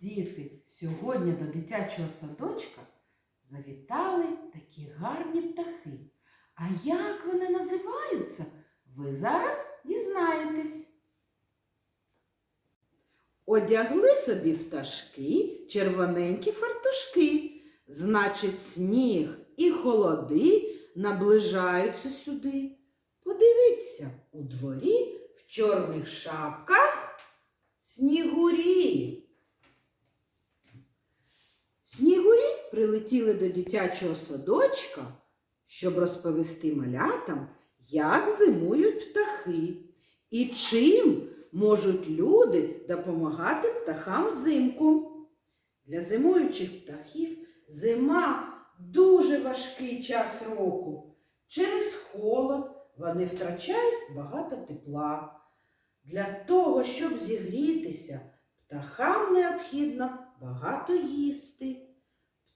Діти, сьогодні до дитячого садочка завітали такі гарні птахи. А як вони називаються, ви зараз дізнаєтесь. Одягли собі пташки червоненькі фартушки. Значить, сніг і холоди наближаються сюди. Подивіться, у дворі в чорних шапках снігурі. Снігурі прилетіли до дитячого садочка, щоб розповісти малятам, як зимують птахи і чим можуть люди допомагати птахам взимку. Для зимуючих птахів зима дуже важкий час року. Через холод вони втрачають багато тепла. Для того, щоб зігрітися, птахам необхідно багато їсти.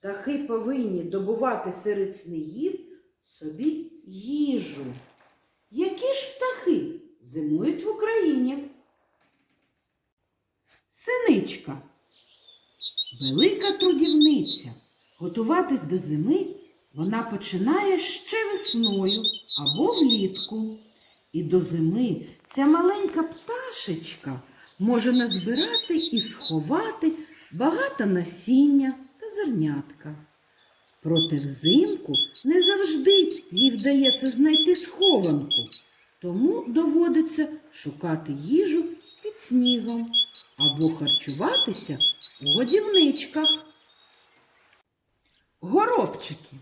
Птахи повинні добувати серед снігів собі їжу. Які ж птахи зимують в Україні? Синичка. Велика трудівниця. Готуватись до зими вона починає ще весною або влітку. І до зими ця маленька пташечка може назбирати і сховати багато насіння та зернятка. Проте взимку не завжди їй вдається знайти схованку, тому доводиться шукати їжу під снігом або харчуватися у годівничках. Горобчики.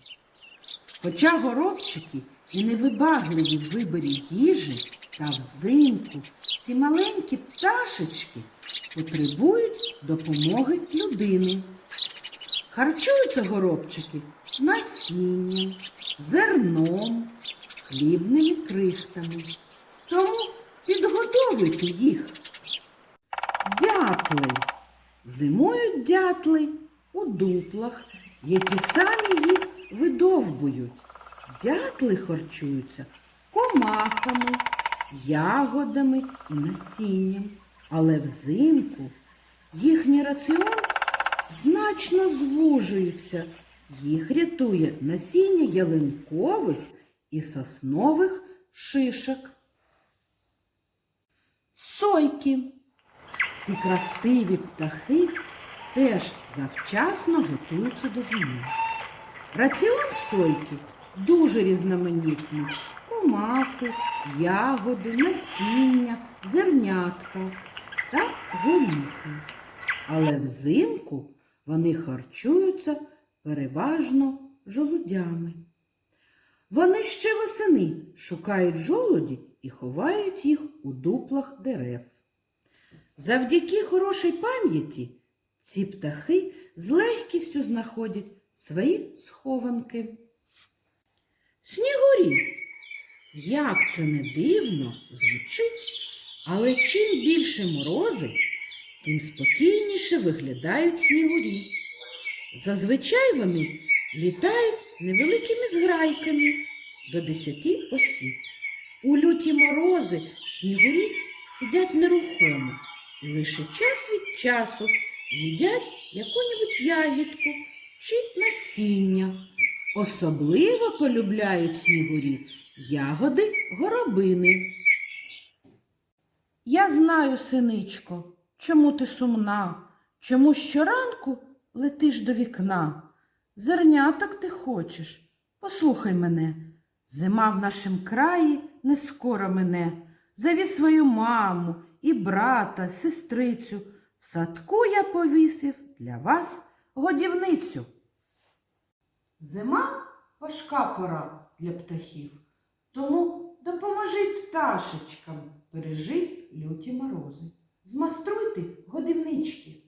Хоча горобчики і невибагливі в виборі їжі, та взимку ці маленькі пташечки потребують допомоги людини. Харчуються горобчики насінням, зерном, хлібними крихтами. Тому підготовуйте їх. Дятли. Зимують дятли у дуплах, які самі їх видовбують. Дятли харчуються комахами, ягодами і насінням. Але взимку їхній раціон значно звужується. Їх рятує насіння ялинкових і соснових шишок. Сойки. Ці красиві птахи теж завчасно готуються до зими. Раціон сойки дуже різноманітний. Комахи, ягоди, насіння, зернятка та горіхи. Але взимку вони харчуються переважно жолудями. Вони ще восени шукають жолуді і ховають їх у дуплах дерев. Завдяки хорошій пам'яті ці птахи з легкістю знаходять свої схованки. Снігурі, як це не дивно звучить, але чим більше морози, тим спокійніше виглядають снігурі. Зазвичай вони літають невеликими зграйками до десяти осіб. У люті морози снігурі сидять нерухомо і лише час від часу їдять яку-небудь ягідку чи насіння. Особливо полюбляють снігурі ягоди горобини. Я знаю, синичко, чому ти сумна, чому щоранку летиш до вікна. Зерняток ти хочеш. Послухай мене. Зима в нашім краї не скоро мене. Заві свою маму і брата, сестрицю. В садку я повісив для вас годівницю. Зима важка пора для птахів, тому допоможіть пташечкам пережить люті морози. Змаструйте годівнички.